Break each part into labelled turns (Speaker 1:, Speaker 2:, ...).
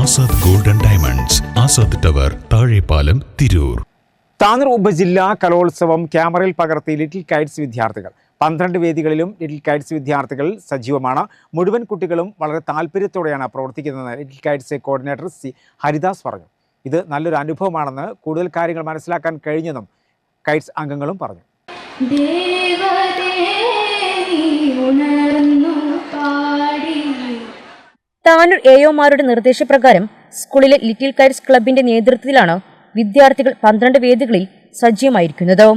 Speaker 1: Azad golden diamonds Azad tower Thazhepalam Tirur.
Speaker 2: Tanur ഉപജില്ലാ കലോത്സവം ക്യാമറയിൽ പകർത്തി ലിറ്റിൽ കൈറ്റ്സ് വിദ്യാർത്ഥികൾ. പന്ത്രണ്ട് വേദികളിലും ലിറ്റിൽ കൈറ്റ്സ് വിദ്യാർത്ഥികൾ സജീവമാണ്. മുഴുവൻ കുട്ടികളും വളരെ താല്പര്യത്തോടെയാണ് പ്രവർത്തിക്കുന്നതെന്ന് little kites coordinator C Haridas പറഞ്ഞു. ഇത് നല്ലൊരു അനുഭവമാണെന്ന് കൂടുതൽ കാര്യങ്ങൾ മനസ്സിലാക്കാൻ കഴിഞ്ഞെന്നും കൈറ്റ്സ് അംഗങ്ങളും പറഞ്ഞു.
Speaker 3: താനൂർ എയോമാരുടെ നിർദ്ദേശപ്രകാരം സ്കൂളിലെ ലിറ്റിൽ കൈറ്റ്സ് ക്ലബിന്റെ നേതൃത്വത്തിലാണ് വിദ്യാർത്ഥികൾ പന്ത്രണ്ട് വേദികളിൽ സജീവമായിരിക്കുന്നത്.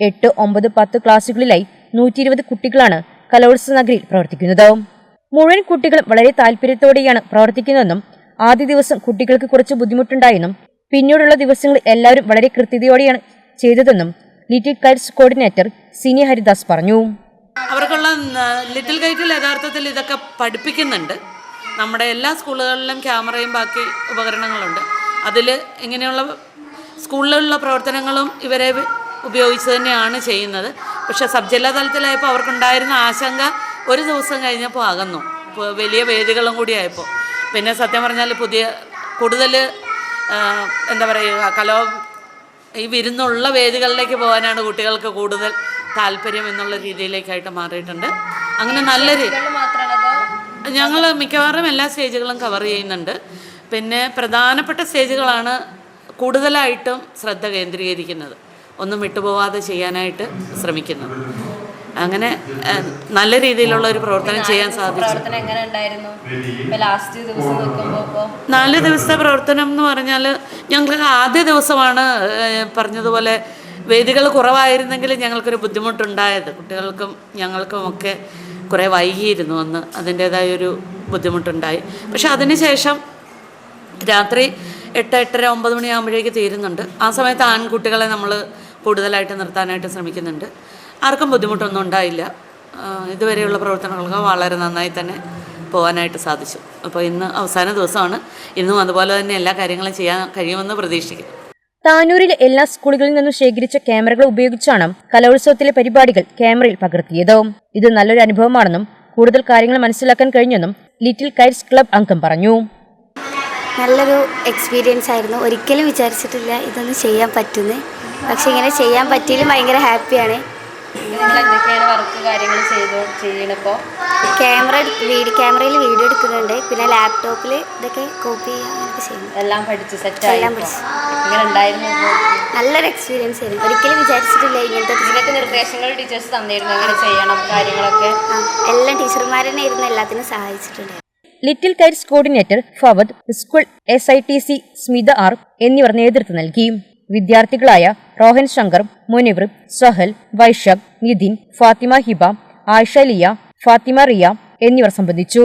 Speaker 3: എട്ട് ഒമ്പത് പത്ത് ക്ലാസുകളിലായി നൂറ്റി ഇരുപത് കുട്ടികളാണ് കലോത്സവ നഗരിയിൽ പ്രവർത്തിക്കുന്നത്. മുഴുവൻ കുട്ടികളും വളരെ താല്പര്യത്തോടെയാണ് പ്രവർത്തിക്കുന്നതെന്നും ആദ്യ ദിവസം കുട്ടികൾക്ക് കുറച്ച് ബുദ്ധിമുട്ടുണ്ടായെന്നും പിന്നീടുള്ള ദിവസങ്ങളിൽ എല്ലാവരും വളരെ കൃത്യതയോടെയാണ് ചെയ്തതെന്നും little kites coordinator Sini Haridas പറഞ്ഞു.
Speaker 4: അവർക്കുള്ള ലിറ്റിൽ ഗൈറ്റിൽ യഥാർത്ഥത്തിൽ ഇതൊക്കെ പഠിപ്പിക്കുന്നുണ്ട്. നമ്മുടെ എല്ലാ സ്കൂളുകളിലും ക്യാമറയും ബാക്കി ഉപകരണങ്ങളുണ്ട്. അതിൽ ഇങ്ങനെയുള്ള സ്കൂളിലുള്ള പ്രവർത്തനങ്ങളും ഇവരെ ഉപയോഗിച്ച് തന്നെയാണ് ചെയ്യുന്നത്. പക്ഷെ സബ് ജില്ലാ തലത്തിലായപ്പോൾ അവർക്കുണ്ടായിരുന്ന ആശങ്ക ഒരു ദിവസം കഴിഞ്ഞപ്പോൾ അകന്നു. വലിയ വേദികളും കൂടി ആയപ്പോൾ. പിന്നെ സത്യം പറഞ്ഞാൽ പുതിയ കൂടുതൽ എന്താ പറയുക കലോ ഈ വിരുന്നുള്ള വേദികളിലേക്ക് പോകാനാണ് കുട്ടികൾക്ക് കൂടുതൽ താല്പര്യം എന്നുള്ള രീതിയിലേക്കായിട്ട് മാറിയിട്ടുണ്ട്. അങ്ങനെ നല്ല ഞങ്ങൾ മിക്കവാറും എല്ലാ സ്റ്റേജുകളും കവർ ചെയ്യുന്നുണ്ട്. പിന്നെ പ്രധാനപ്പെട്ട സ്റ്റേജുകളാണ് കൂടുതലായിട്ടും ശ്രദ്ധ കേന്ദ്രീകരിക്കുന്നത്. ഒന്നും വിട്ടുപോവാതെ ചെയ്യാനായിട്ട് ശ്രമിക്കുന്നു അങ്ങനെ നല്ല രീതിയിലുള്ള ഒരു പ്രവർത്തനം ചെയ്യാൻ സാധിച്ചു. നാല് ദിവസത്തെ പ്രവർത്തനം എന്ന് പറഞ്ഞാൽ ഞങ്ങൾക്ക് ആദ്യ ദിവസമാണ് പറഞ്ഞതുപോലെ വേദികൾ കുറവായിരുന്നെങ്കിൽ ഞങ്ങൾക്കൊരു ബുദ്ധിമുട്ടുണ്ടായത്. കുട്ടികൾക്കും ഞങ്ങൾക്കും ഒക്കെ കുറേ വൈകിയിരുന്നു അന്ന് അതിന്റെതായൊരു ബുദ്ധിമുട്ടുണ്ടായി. പക്ഷെ അതിനുശേഷം രാത്രി എട്ട് എട്ടര ഒമ്പത് മണിയാകുമ്പോഴേക്ക് തീരുന്നുണ്ട്. ആ സമയത്ത് ആൺകുട്ടികളെ നമ്മൾ കൂടുതലായിട്ട് നിർത്താനായിട്ട് ശ്രമിക്കുന്നുണ്ട്. ആർക്കും ബുദ്ധിമുട്ടൊന്നും ഉണ്ടായില്ല. ഇതുവരെയുള്ള പ്രവർത്തനങ്ങൾക്ക് വളരെ നന്നായി തന്നെ പോകാനായിട്ട് സാധിച്ചു. അപ്പോൾ ഇന്ന് അവസാന ദിവസമാണ്. ഇന്നും അതുപോലെ തന്നെ എല്ലാ കാര്യങ്ങളും ചെയ്യാൻ കഴിയുമെന്ന് പ്രതീക്ഷിക്കുന്നു.
Speaker 3: താനൂരിലെ എല്ലാ സ്കൂളുകളിൽ നിന്നും ശേഖരിച്ച ക്യാമറകൾ ഉപയോഗിച്ചാണ് കലോത്സവത്തിലെ പരിപാടികൾ ക്യാമറയിൽ പകർത്തിയത്. ഇത് നല്ലൊരു അനുഭവമാണെന്നും കൂടുതൽ കാര്യങ്ങൾ മനസ്സിലാക്കാൻ കഴിഞ്ഞെന്നും ലിറ്റിൽ കൈറ്റ്സ് ക്ലബ് അംഗം പറഞ്ഞു.
Speaker 5: നല്ലൊരു എക്സ്പീരിയൻസ് ആയിരുന്നു. ഒരിക്കലും വിചാരിച്ചിട്ടില്ല ഇതൊന്നും ചെയ്യാൻ പറ്റുന്നത് പക്ഷെ ഇങ്ങനെ ചെയ്യാൻ പറ്റിയാലും ഭയങ്കര ഹാപ്പിയാണ്
Speaker 6: വർക്ക് കാര്യങ്ങൾ ചെയ്തു ചെയ്യണിപ്പോൾ
Speaker 5: ക്യാമറ വീഡിയോ ക്യാമറയിൽ വീഡിയോ എടുക്കുന്നുണ്ട്. പിന്നെ ലാപ്ടോപ്പിൽ ഇതൊക്കെ കോപ്പി അങ്ങനെയൊക്കെ ചെയ്യുന്നു.
Speaker 6: എല്ലാം പഠിച്ച് സെറ്റ്
Speaker 5: എല്ലാം പഠിച്ചു.
Speaker 6: ഇങ്ങനെ ഉണ്ടായിരുന്നു
Speaker 5: നല്ലൊരു എക്സ്പീരിയൻസ് ആയിരുന്നു. ഒരിക്കലും വിചാരിച്ചിട്ടില്ല ഇങ്ങനത്തെ
Speaker 6: ഇതിനൊക്കെ നിർദ്ദേശങ്ങൾ ടീച്ചേഴ്സ് തന്നിരുന്നു. എങ്ങനെ ചെയ്യണം കാര്യങ്ങളൊക്കെ?
Speaker 5: എല്ലാം ടീച്ചർമാർ തന്നെ ഇരുന്ന് എല്ലാത്തിനും സഹായിച്ചിട്ടുണ്ട്.
Speaker 3: Little kites coordinator Fawad school S I T C Smitha R എന്നിവർ നേതൃത്വം നൽകി വിദ്യാർത്ഥികളായ റോഹൻ ശങ്കർ മുനിവർ സഹൽ വൈശക് നിതിൻ ഫാത്തിമ ഹിബ ആയിഷ ലിയ ഫാത്തിമ റിയ എന്നിവർ സംബന്ധിച്ചു.